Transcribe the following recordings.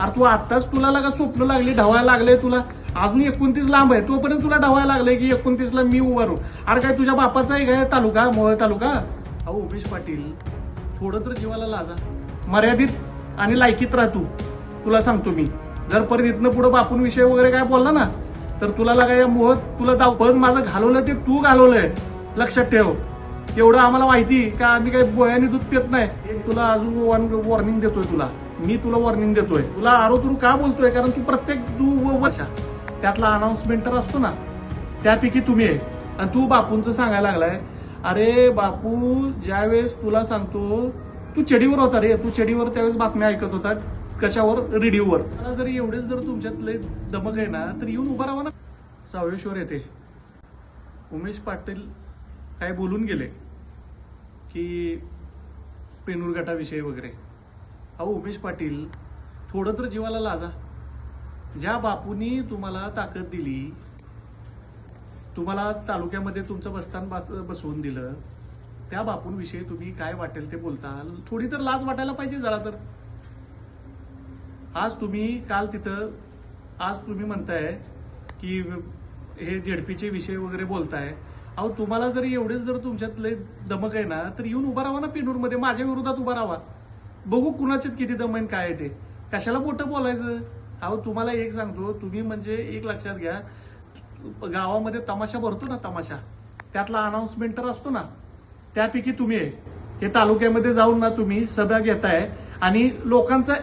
अरे तू आत्ताच तुला लागा स्वप्न लागली ढवायला लागले तुला. अजून एकोणतीस लांब आहे तोपर्यंत तुला ढवायला लागले की एकोणतीसला मी उभारू अरे काय तुझ्या बापाचा आहे काय तालुका? मोहळ तालुका? अहो उमेश पाटील थोडं तर जीवाला लाजा. मर्यादित आणि लायकीत राह तू. तुला सांगतो मी. जर परत इथनं पुढं बापून विषय वगैरे काय बोलला ना तर तुला लागा या मोह तुला दाव पण माझं घालवलं ते तू घालवलंय. लक्षात ठेव. एवढं आम्हाला माहिती का? आम्ही काही बोयाने दूध पित नाही. एक तुला अजून वॉर्निंग देतोय तुला. मी तुला वॉर्निंग देतोय. तुला आरो तुरू का बोलतोय? कारण तू प्रत्येक तू वर्षा त्यातला तर असतो ना त्यापैकी तुम्ही आहे आणि तू बापूंचं सांगायला लागलाय अरे बापू ज्यावेळेस तुला सांगतो तू चडीवर होता रे. तू चडीवर त्यावेळेस बातम्या ऐकत होता कशावर? रेडिओवर. मला जर एवढेच जर तुमच्यात लय दमक आहे ना तर येऊन उभा राहा ना. सावेश्वर येते. उमेश पाटील काय बोलून गेले की पेनूर गटाविषयी वगैरे. अहो उमेश पाटील थोडं तर जीवाला लाजा. ज्या बापूंनी तुम्हाला ताकद दिली तुम्हाला तालुक्यामध्ये तुमचं बस्तान बस बसवून दिलं त्या बापूंविषयी तुम्ही काय वाटेल ते बोलता थोडी तर लाज वाटायला पाहिजे जरा तर. आज तुम्ही काल तिथं आज तुम्ही म्हणताय की हे झेडपीचे विषय वगैरे बोलताय. अहो तुम्हाला जरी एवढेच जर तुमच्यातले दमक आहे ना तर येऊन उभा राहा ना पेनूरमध्ये. माझ्या विरोधात उभा राहा. बघू कुणाच्यात किती दमन काय आहे ते. कशाला मोठं बोलायचं? अहो तुम्हाला एक सांगतो तुम्ही म्हणजे एक लक्षात घ्या गावामध्ये तमाशा भरतो ना तमाशा. त्यातला अनाउन्समेंटर असतो ना. त्यापैकी तुम्ही आहे. हे तालुक्यामध्ये जाऊन ना तुम्ही सभा घेताय आणि लोकांचं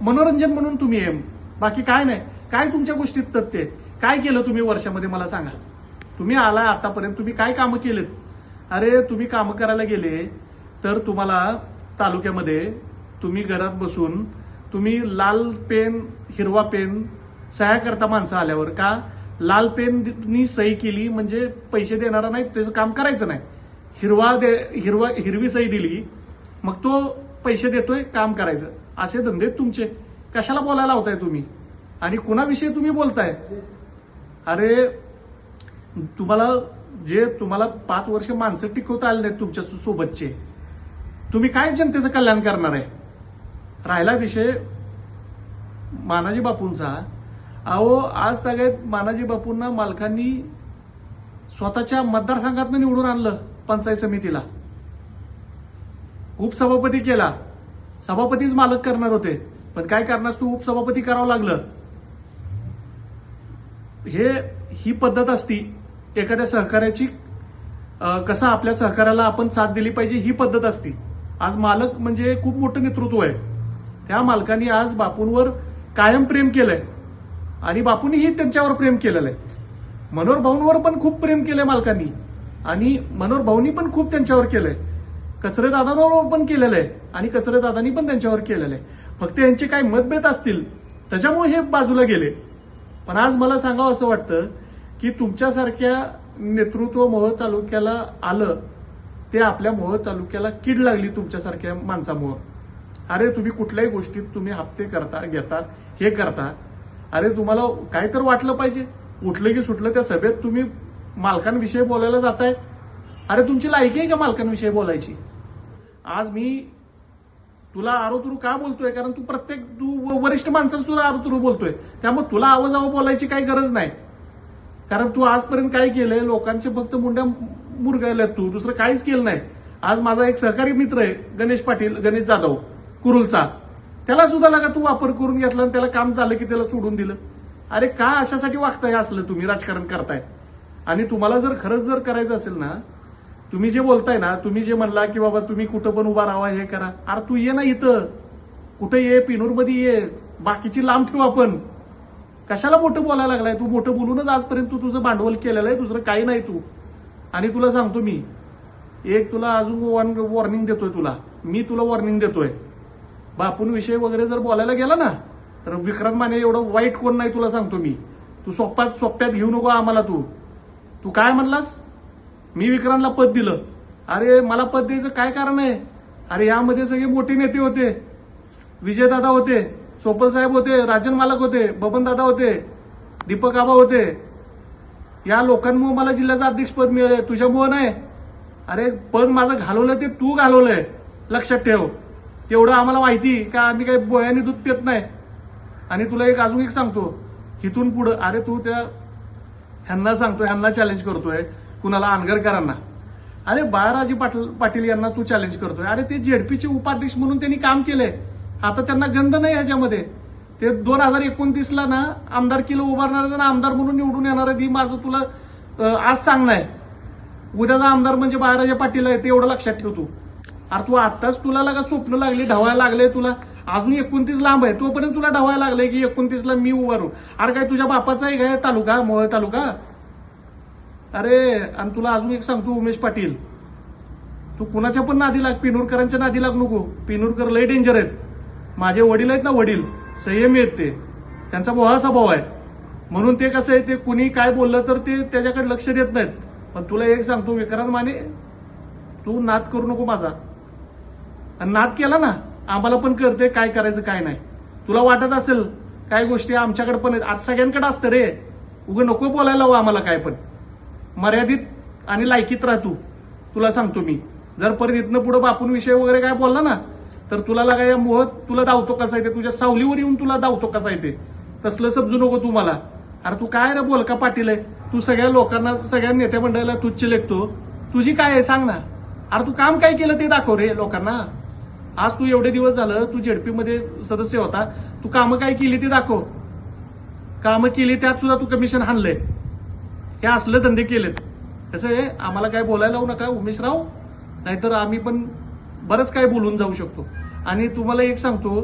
मनोरंजन म्हणून तुम्ही आहे. बाकी काय नाही. काय तुमच्या गोष्टीत तथ्य आहे? काय केलं तुम्ही वर्षामध्ये मला सांगा. तुम्ही आला आतापर्यंत तुम्ही काय कामं केलेत? अरे तुम्ही कामं करायला गेले तर तुम्हाला तालुक्यामध्ये तुम्ही घरात बसून तुम्ही लाल पेन हिरवा पेन सह्या करता माणसं आल्यावर का? लाल पेननी सही केली म्हणजे पैसे देणारा नाही त्याचं काम करायचं नाही. हिरवा दे हिरवा हिरवी सही दिली मग तो पैसे देतोय काम करायचं. असे धंदे तुमचे. कशाला बोलायला होताय तुम्ही? आणि कुणाविषयी तुम्ही बोलताय? अरे तुम्हाला जे तुम्हाला पाच वर्ष माणसं टिकवता आले नाहीत तुमच्या सोबतचे. तुम्ही काय जनतेचं कल्याण करणार आहे? राहिला विषय मानाजी बापूंचा. अहो आज तागायत मानाजी बापूंना मालकांनी स्वतःच्या मतदारसंघातनं निवडून आणलं पंचायत समितीला. उपसभापती केला. सभापतीच मालक करणार होते. पण काय कारणास तू उपसभापती करावं लागलं? हे ही पद्धत असती. एखाद्या सहकार्याची कसं आपल्या सहकार्याला आपण साथ दिली पाहिजे ही पद्धत असती. आज मालक म्हणजे खूप मोठं नेतृत्व आहे. त्या मालकांनी आज बापूंवर कायम प्रेम केलंय. आणि बापूंनीही त्यांच्यावर प्रेम केलेलं आहे मनोहर भाऊंवर पण खूप प्रेम केलंय मालकांनी. आणि मनोहर भाऊंनी पण खूप त्यांच्यावर केलंय. कचरेदादांवर पण केलेलं आहे आणि कचरेदादांनी पण त्यांच्यावर केलेलं आहे फक्त यांचे काही मतभेद असतील त्याच्यामुळे हे बाजूला गेले. पण आज मला सांगावं असं वाटतं की तुमच्यासारख्या नेतृत्व मोहोळ तालुक्याला आलं ते आपल्या मोहोळ तालुक्याला कीड लागली तुमच्यासारख्या माणसामुळं. अरे तुम्ही कुठल्याही गोष्टीत तुम्ही हप्ते करता घेता हे करता. अरे तुम्हाला काय तर वाटलं पाहिजे. उठलं की सुटलं त्या सभेत तुम्ही मालकांविषयी बोलायला जाताय. अरे तुमची लायकी आहे का मालकांविषयी बोलायची? आज मी तुला आरोतुरू का बोलतोय? कारण तू प्रत्येक तू व- वरिष्ठ माणसाला सुद्धा आरोतुरू बोलतोय. त्यामुळे तुला आवाजावं बोलायची काही गरज नाही. कारण तू आजपर्यंत काय केलंय? लोकांचे फक्त मुंड्या मुरगायल्यात तू. दुसरं काहीच केलं नाही. आज माझा एक सहकारी मित्र आहे गणेश पाटील गणेश जाधव. कुरुलचा. त्याला सुद्धा लागा तू वापर करून घेतला आणि त्याला काम झालं की त्याला सोडून दिलं. अरे का अशासाठी वागताय असलं तुम्ही राजकारण करताय? आणि तुम्हाला जर खरंच जर करायचं असेल ना तुम्ही जे बोलताय ना तुम्ही जे म्हणला की बाबा तुम्ही कुठं पण उभा राहा हे करा. अरे तू ये ना इथं. कुठं ये पिनूरमध्ये ये. बाकीची लांब ठेवू आपण. कशाला मोठं बोलायला लागलाय? तू मोठं बोलूनच आजपर्यंत तू तुझं भांडवल केलेलं आहे दुसरं काही नाही तू. आणि तुला सांगतो मी एक तुला अजून वॉर्निंग देतोय तुला. मी तुला वॉर्निंग देतोय. बापून विषय वगैरे जर बोलायला गेला ना तर विक्रांत माने एवढं वाईट कोण नाही तुला सांगतो मी. तू सोप्यात सोप्यात घेऊ नको आम्हाला तू. तू काय म्हणलास? मी विक्रांतला पद दिलं. अरे मला पद द्यायचं काय कारण आहे? अरे यामध्ये सगळे मोठे नेते होते. विजयदादा होते सोपल साहेब होते राजन मालक होते बबनदादा होते दीपक आबा होते. या लोकांमुळे मला जिल्ह्याचं अध्यक्ष पद मिळालंय तुझ्यामुळं नाही. अरे पद माझं घालवलं ते तू घालवलंय. लक्षात ठेव. तेवढं आम्हाला माहिती का आम्ही काही बोयाने दूध पित नाही. आणि तुला एक अजून एक सांगतो. इथून पुढं अरे तू त्या ह्यांना सांगतो ह्यांना चॅलेंज करतोय कुणाला अनगरकरांना अरे बाळराजे पाटील पाटील यांना तू चॅलेंज करतोय. अरे ते झेडपीचे उपाध्यक्ष म्हणून त्यांनी काम केलंय. आता त्यांना गंध नाही याच्यामध्ये ते दोन हजार एकोणतीसला ना आमदार किलो उभारणार ना आमदार म्हणून निवडून येणार आहे ती माझं तुला आज सांगणं आहे. उद्याचा आमदार म्हणजे बाळराजे पाटील आहे ते एवढं लक्षात ठेव तू. अरे तू आत्ताच तुला लागा स्वप्न लागली ढवायला लागले तुला. अजून एकोणतीस लांब आहे तोपर्यंत तुला ढवायला लागलंय की एकोणतीसला मी उभारू अरे काय तुझ्या बापाचा आहे काय तालुका? मोहोळ तालुका? अरे आणि तुला अजून एक सांगतो उमेश पाटील. तू कुणाच्या पण नादी लाग पिनूरकरांच्या नादी लाग नको. पिनूरकर लय डेंजर आहेत. माझे वडील आहेत ना वडील संयमी आहेत ते त्यांचा बोळा स्वभाव आहे. म्हणून ते कसं आहे ते कुणी काय बोललं तर ते त्याच्याकडे लक्ष देत नाहीत. पण तुला एक सांगतो विक्रांत माने तू नाद करू नको माझा. आणि नाद केला ना आम्हाला पण करते काय करायचं काय नाही. तुला वाटत असेल काय गोष्टी आमच्याकडे पण आहेत. आज सगळ्यांकडे असतं रे. उगं नको बोलायला हवं आम्हाला काय पण. मर्यादित आणि लायकीत राह तू. तुला सांगतो मी. जर परत इथनं पुढं बापून विषय वगैरे काय बोलला ना तर तुला लागा या मोह तुला धावतो कसा येते तुझ्या सावलीवर येऊन तुला धावतो कसा येते तसलं समजू नको तू मला. अरे तू काय रे बोल का पाटील आहे? तू सगळ्या लोकांना सगळ्या नेत्या मंडळाला तुच्छ लेखतो. तुझी काय आहे सांग ना. अरे तू काम काय केलं ते दाखव रे लोकांना. आज तू एवढे दिवस झालं तू झेडपी मध्ये सदस्य होता तू कामं काय केली ते दाखव. कामं केली त्यात सुद्धा तू कमिशन हाणलंय. हे असलं धंदे केलेत. कसं आहे आम्हाला काय बोलायला लावू नका उमेशराव. नाहीतर आम्ही पण बरंच काय बोलून जाऊ शकतो. आणि तुम्हाला एक सांगतो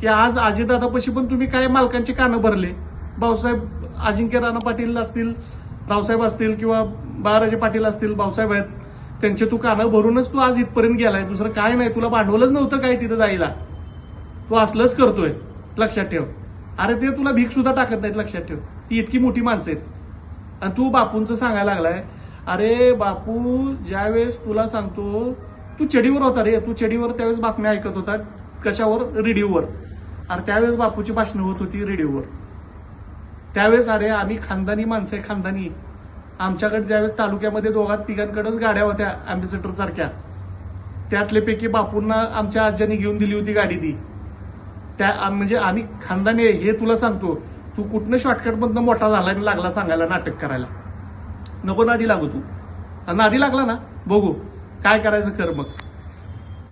की आज आजीदादापाशी पण तुम्ही काय मालकांचे कानं भरले. भाऊसाहेब अजिंक्य राणा पाटील असतील रावसाहेब असतील किंवा बाळाराजे पाटील असतील भाऊसाहेब आहेत. त्यांचे तू कानं भरूनच तू आज इथपर्यंत गेलाय दुसरं काय नाही तुला भांडवलच नव्हतं काय तिथं जायला? तू असलंच करतोय लक्षात ठेव. अरे ते तुला भीक सुद्धा टाकत नाहीत लक्षात ठेव. ती इतकी मोठी माणसं आहेत. आणि तू बापूंचं सांगायला लागलाय अरे बापू ज्यावेळेस तुला सांगतो तू चडीवर होता रे तू चडीवर त्यावेळेस बातम्या ऐकत होता कशावर? रेडिओवर. अरे त्यावेळेस बापूची भाषणं होत होती रेडिओवर. त्यावेळेस अरे आम्ही खानदानी माणसं आहे खानदानी. आमच्याकडे ज्यावेळेस तालुक्यामध्ये दोघात तिघांकडेच गाड्या होत्या अँबेसेडर सारख्या त्यातले पैकी बापूंना आमच्या आज्याने घेऊन दिली होती गाडी ती. त्या म्हणजे आम्ही खानदानी आहे हे तुला सांगतो तू कुठनं शॉर्टकटमधनं मोठा झाला आणि लागला सांगायला नाटक करायला. नको नादी लागू तू. नादी लागला ना? बघू काय करायचं कर मग.